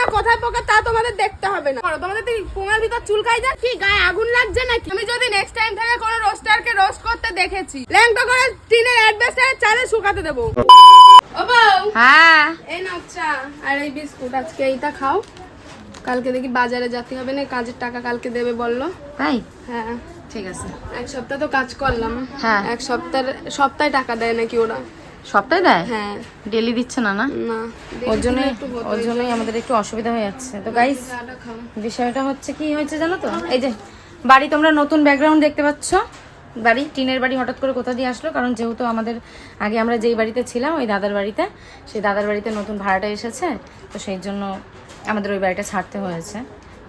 না কোথায় পোকা তা তোমাদের দেখতে হবে না। তোমাদের কি পোঙার ভিতর চুলকাই যায়? কি গায়ে আগুন লাগছে নাকি? আমি যদি নেক্সট টাইম থেকে কোনো রোস্টারকে রোস্ট করতে দেখেছি ল্যাংটা করে টিনের অ্যাডভেস্টারের চালে শুকাতে দেবো। ও বউ! হ্যাঁ। এই নাও চা আর এই বিস্কুট আজকে এইটা খাও। কালকে দেখি বাজারে যেতে হবে না কাজের টাকা কালকে দেবে বলল। তাই? হ্যাঁ। ঠিক আছে। এক সপ্তাহ তো কাজ করলাম। হ্যাঁ। এক সপ্তাহ সপ্তাহে টাকা দেয় নাকি ওরা? সবটাই দেয়? হ্যাঁ। ডেলি দিচ্ছে না না? ওর জন্যই ওর জন্যই আমাদের একটু অসুবিধা হয়ে যাচ্ছে। তো গাইস বিষয়টা হচ্ছে কি হয়েছে জানো তো? এই যে বাড়ি তোমরা নতুন ব্যাকগ্রাউন্ড দেখতে পাচ্ছ। বাড়ি টিনের বাড়ি হঠাৎ করে কোথা দিয়ে আসলো? কারণ যেহেতু আমাদের আগে আমরা যেই বাড়িতে ছিলাম ওই দাদার বাড়িতে সেই দাদার বাড়িতে নতুন ভাড়াটা এসেছে। তো সেই জন্য আমাদের ওই বাড়িটা ছাড়তে হয়েছে।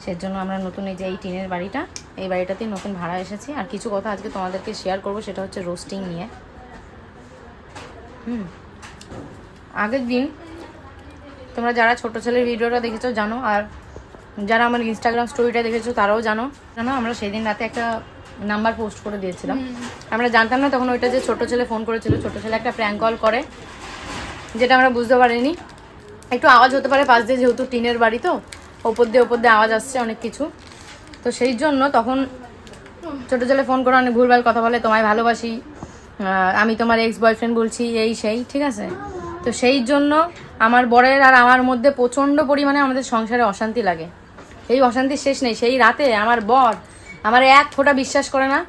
সেই জন্য আমরা নতুন এই যে এই টিনের বাড়িটা এই বাড়িটাতেই নতুন ভাড়া এসেছি। আর কিছু কথা আজকে তোমাদেরকে শেয়ার করব সেটা হচ্ছে রোস্টিং নিয়ে। হুম। আগের দিন তোমরা যারা ছোট ছেলের ভিডিওটা দেখেছ জানো আর যারা আমার ইনস্টাগ্রাম স্টোরিটা দেখেছ তারাও জানো। জানো আমরা সেদিন রাতে একটা নাম্বার পোস্ট করে দিয়েছিলাম। আমরা জানতাম না তখন ওইটা যে ছোট ছেলে ফোন করেছিল ছোট ছেলে একটা প্র্যাঙ্ক কল করে যেটা আমরা বুঝতে পারিনি। একটু আওয়াজ হতে পারে পাশ দিয়ে যেহেতু টিনের বাড়ি তো ওপর দিয়ে ওপর দিয়ে আওয়াজ আসছে অনেক কিছু। তো সেই জন্য তখন ছোট ছেলে ফোন করে অনেক ভুলভাল কথা বলে তোমায় ভালোবাসি আমি তোমার এক্স বয়ফ্রেন্ড বলছি এই সেই ঠিক আছে? তো সেই জন্য আমার বরের আর আমার মধ্যে প্রচণ্ড পরিমাণে আমাদের সংসারে অশান্তি লাগে। এই অশান্তির শেষ নেই সেই রাতে আমার বর আমার এক ফোঁটা বিশ্বাস করে না।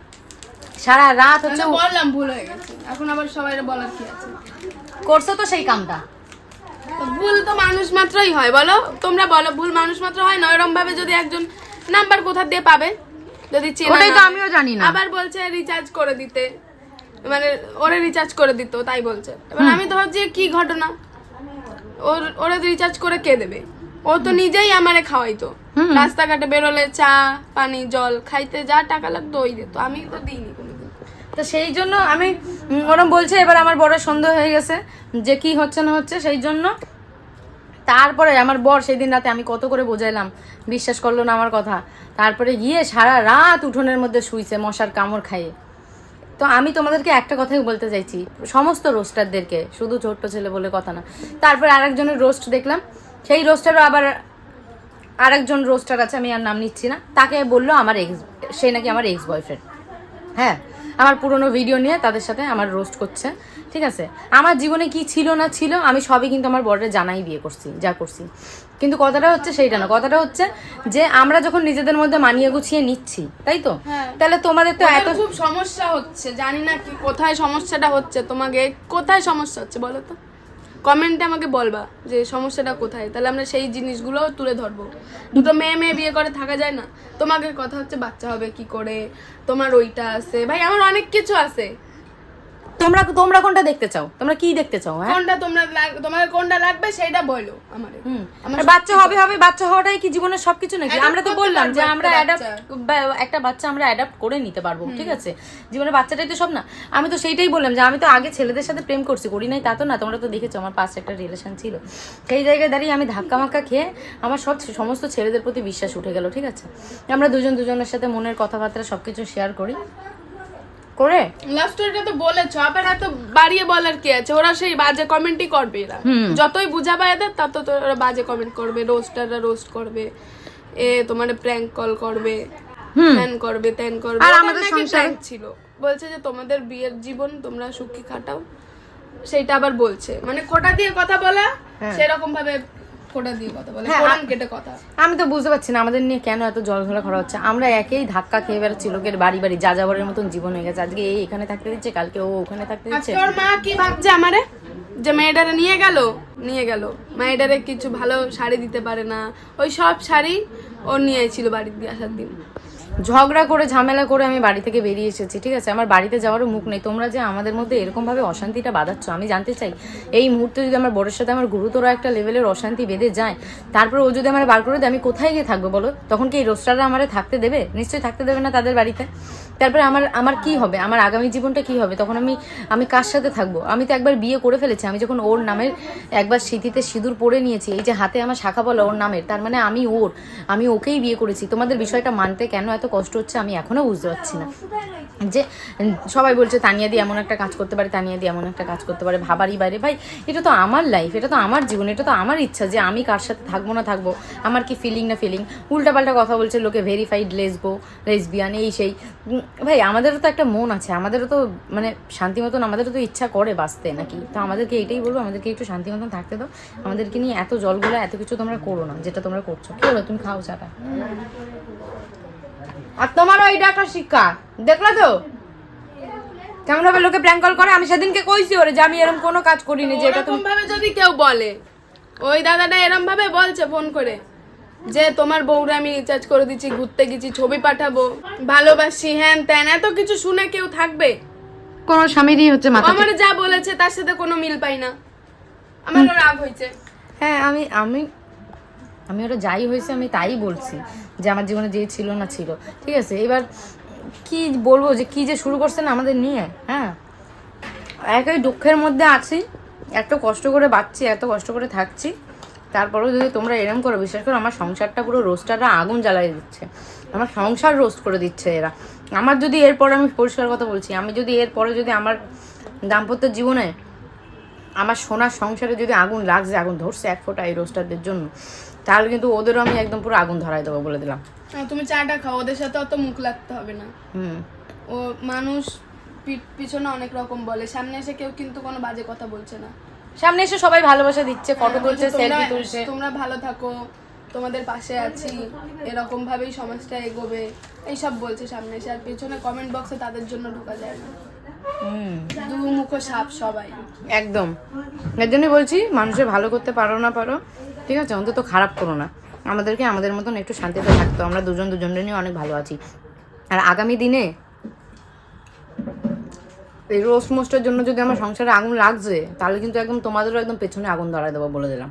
সারা রাত হচ্ছে বললাম ভুল হয়ে গেছে। এখন আবার সবাই বলার কি আছে? করছ তো সেই কামটা। ভুল তো মানুষ মাত্রই হয় বলো? তোমরা বলো ভুল মানুষ মাত্র হয় না? ভাবে যদি একজন নাম্বার কোথা দিয়ে পাবে? যদি চেনা ওটাই তো আমিও জানি না। আবার বলছে রিচার্জ করে দিতে। মানে ওরে রিচার্জ করে দিত তাই বলছে। এবার আমি তো ভাবছি কি ঘটনা? ওর ওরা রিচার্জ করে কে দেবে? ও তো নিজেই আমারে খাওয়াইতো। রাস্তাঘাটে বেরোলে চা পানি জল খাইতে যা টাকা লাগতো ওই দিত। আমি তো দিইনি তো সেই জন্য আমি ওরম বলছে এবার আমার বড় সন্দেহ হয়ে গেছে যে কি হচ্ছে না হচ্ছে সেই জন্য তারপরে আমার বর সেই দিন রাতে আমি কত করে বোঝাইলাম বিশ্বাস করল না আমার কথা। তারপরে গিয়ে সারা রাত উঠোনের মধ্যে শুইছে মশার কামড় খাইয়ে। তো আমি তোমাদেরকে একটা কথাই বলতে চাইছি, সমস্ত রোস্টারদেরকে, শুধু ছোট্ট ছেলে বলে কথা না। তারপরে আরেকজনের রোস্ট দেখলাম, সেই রোস্টারও আবার আরেকজন রোস্টার আছে, আমি আর নাম নিচ্ছি না, তাকে বলল আমার এক্স সে নাকি আমার এক্স বয়ফ্রেন্ড হ্যাঁ আমার পুরনো ভিডিও নিয়ে তাদের সাথে আমার রোস্ট করছে ঠিক আছে? আমার জীবনে কি ছিল না ছিল আমি সবই কিন্তু আমার বরের জানাই বিয়ে করছি যা করছি। কিন্তু কথাটা হচ্ছে সেইটা না কথাটা হচ্ছে যে আমরা যখন নিজেদের মধ্যে মানিয়ে গুছিয়ে নিচ্ছি তাই তো? হ্যাঁ। তাহলে তোমাদের তো এত খুব সমস্যা হচ্ছে জানি না কি কোথায় সমস্যাটা হচ্ছে তোমাকে কোথায় সমস্যা হচ্ছে বলো তো? কমেন্টে আমাকে বলবা যে সমস্যাটা কোথায়। তাহলে আমরা সেই জিনিসগুলো তুলে ধরবো। দুটো মেয়ে মেয়ে বিয়ে করে থাকা যায় না। তোমাকে কথা হচ্ছে বাচ্চা হবে কি করে, তোমার ওইটা আছে। ভাই, আমার অনেক কিছু আছে। তোমরা তোমরা কোনটা দেখতে চাও? তোমরা কি দেখতে চাও হ্যাঁ? কোনটা তোমরা তোমার কোনটা লাগবে সেটা বলো আমারে। হুম। আমার বাচ্চা হবে হবে বাচ্চা হওয়াটাই কি জীবনের সবকিছু নাকি? আমরা তো বললাম যে আমরা অ্যাডাপ্ট একটা বাচ্চা আমরা অ্যাডাপ্ট করে নিতে পারব ঠিক আছে? জীবনের বাচ্চাটাই তো সব না। আমি তো সেইটাই বললাম যে আমি তো আগে ছেলেদের সাথে প্রেম করছি করি নাই তা তো না তোমরা তো দেখেছ আমার পাশে একটা রিলেশন ছিল। সেই জায়গায় দাঁড়িয়ে আমি ধাক্কা মাক্কা খেয়ে আমার সব সমস্ত ছেলেদের প্রতি বিশ্বাস উঠে গেল ঠিক আছে? আমরা দুজন দুজনের সাথে মনের কথাবার্তা সবকিছু শেয়ার করি। করে? লাভ স্টোরিটা তো বলেছ আবার এত বাড়িয়ে বলার কি আছে? ওরা সেই বাজে কমেন্টই করবে এরা। যতই বুঝাবা এদের তত তো ওরা বাজে কমেন্ট করবে রোস্টাররা রোস্ট করবে এ তোমার প্র্যাঙ্ক কল করবে ত্যান করবে ত্যান করবে। আর আমাদের সংসারে- ছিল। বলছে যে তোমাদের বিয়ের জীবন তোমরা সুখী কাটাও সেইটা আবার বলছে। মানে খোটা দিয়ে কথা বলা সেরকম ভাবে খোটা দিয়ে কথা বলে? হ্যাঁ, কোরআন কেটে কথা। আমি তো বুঝতে পারছি না আমাদের নিয়ে কেন এত জল ঘোলা করা হচ্ছে। আমরা একেই ধাক্কা খেয়ে বেড়াচ্ছি লোকের বাড়ি বাড়ি যা যাবারের মতন জীবন হয়ে গেছে। আজকে এই এখানে থাকতে দিচ্ছে কালকে ও ওখানে থাকতে দিচ্ছে। তোর মা কি ভাবছে আমারে? যে মেয়েটারে নিয়ে গেল? নিয়ে গেল। মেয়েটারে কিছু ভালো শাড়ি দিতে পারে না। ওই সব শাড়ি ও নিয়েছিল দিয়ে আসার দিন। ঝগড়া করে, ঝামেলা করে আমি বাড়ি থেকে বেরিয়ে এসেছি, ঠিক আছে? আমার বাড়িতে যাওয়ারও মুখ নেই। তোমরা যে আমাদের মধ্যে এরকমভাবে অশান্তিটা বাঁধাচ্ছ, আমি জানতে চাই, এই মুহূর্তে যদি আমার বড়ের সাথে আমার গুরুতর একটা লেভেলের অশান্তি বেঁধে যায়, তারপর ও যদি আমার বার করে দেয়, আমি কোথায় গিয়ে থাকব বলো? তখন কি এই রোস্টাররা আমারে থাকতে দেবে? নিশ্চয়ই থাকতে দেবে না তাদের বাড়িতে। তারপরে আমার আমার কি হবে? আমার আগামী জীবনটা কি হবে? তখন আমি আমি কার সাথে থাকব? আমি তো একবার বিয়ে করে ফেলেছি। আমি যখন ওর নামের একবার স্মৃতিতে সিঁদুর পরে নিয়েছি, এই যে হাতে আমার শাখা বলো ওর নামের, তার মানে আমি ওর, আমি ওকেই বিয়ে করেছি। তোমাদের বিষয়টা মানতে কেন এত কষ্ট হচ্ছে, আমি এখনও বুঝতে পারছি না। যে, সবাই বলছে, তানিয়া দিয়ে এমন একটা কাজ করতে পারে, তানিয়া দিয়ে এমন একটা কাজ করতে পারে। ভাবারই বাইরে। ভাই, এটা তো আমার লাইফ এটা তো আমার জীবন, এটা তো আমার ইচ্ছা যে আমি কার সাথে থাকব না থাকব। আমার কি ফিলিং না ফিলিং উল্টাপাল্টা কথা বলছে, লোকে ভেরিফাইড লেসবো লেসবিয়ান এই সেই। ভাই, আমাদেরও তো একটা মন আছে, আমাদেরও তো মানে শান্তি মতন, আমাদেরও তো ইচ্ছা করে বাঁচতে নাকি? তো আমাদেরকে এটাই বলব, আমাদেরকে একটু শান্তি মতন থাকতে দাও। আমাদেরকে নিয়ে এত জলগুলো, এত কিছু তোমরা করো না, যেটা তোমরা করছ। কি হলো? তুমি খাও চাটা। আর তোমারও এইটা একটা শিক্ষা। দেখলা তো? কেমন ভাবে লোকে প্র্যাঙ্ক কল করে? আমি সেদিনকে কইছি ওরে যে আমি এরকম কোনো কাজ করিনি যে এটা তুমি এরকম ভাবে যদি কেউ বলে ওই দাদাটা এরম ভাবে বলছে ফোন করে যে তোমার বউরা আমি রিচার্জ করে দিচ্ছি ঘুরতে গেছি ছবি পাঠাবো ভালোবাসি হ্যান ত্যান এত কিছু শুনে কেউ থাকবে? কোন স্বামীরই হচ্ছে মাথা আমার যা বলেছে তার সাথে কোনো মিল পাই না। আমারও রাগ হয়েছে হ্যাঁ আমি আমি আমি ওটা যাই হয়েছে, আমি তাই বলছি যে আমার জীবনে যে ছিল না ছিল। ঠিক আছে? এবার কি বলব যে কি যে শুরু করছে না আমাদের নিয়ে? হ্যাঁ? একই দুঃখের মধ্যে আছি, এত কষ্ট করে বাঁচছি, এত কষ্ট করে থাকছি। তারপরেও যদি তোমরা এরম করো বিশেষ করো, আমার সংসারটা পুরো রোস্টারটা আগুন জ্বালাই দিচ্ছে। আমার সংসার রোস্ট করে দিচ্ছে এরা। আমার যদি এরপরে আমি পরিষ্কার কথা বলছি, আমি যদি এরপরে যদি আমার দাম্পত্য জীবনে আমার সোনার সংসারে যদি আগুন লাগছে, আগুন ধরছে এক ফোঁটা এই রোস্টারদের জন্য তাহলে কিন্তু ওদেরও আমি একদম পুরো আগুন ধরাই দেবো বলে দিলাম। তুমি চাটা খাও ওদের সাথে অত মুখ লাগতে হবে না। হুম। ও মানুষ পিছনে অনেক রকম বলে সামনে এসে কেউ কিন্তু কোনো বাজে কথা বলছে না। সামনে এসে সবাই ভালোবাসা দিচ্ছে ফটো তুলছে বলছে, সেলফি তুলছে। তোমরা ভালো থাকো তোমাদের পাশে আছি এরকম ভাবেই সমাজটা এগোবে এইসব বলছে সামনে এসে আর পেছনে কমেন্ট বক্সে তাদের জন্য ঢোকা যায় না। হুম সাপ সবাই। একদম। এর জন্যই বলছি মানুষের ভালো করতে পারো না পারো, ঠিক আছে? অন্তত খারাপ করো না। আমাদেরকে আমাদের মতন একটু শান্তিতে থাকতো আমরা দুজন দুজনের নিয়ে অনেক ভালো আছি। আর আগামী দিনে এই রোস্ট মোস্টের জন্য যদি আমার সংসারে আগুন লাগছে, তাহলে কিন্তু একদম তোমাদেরও একদম পেছনে আগুন ধরাই দেবো বলে দিলাম।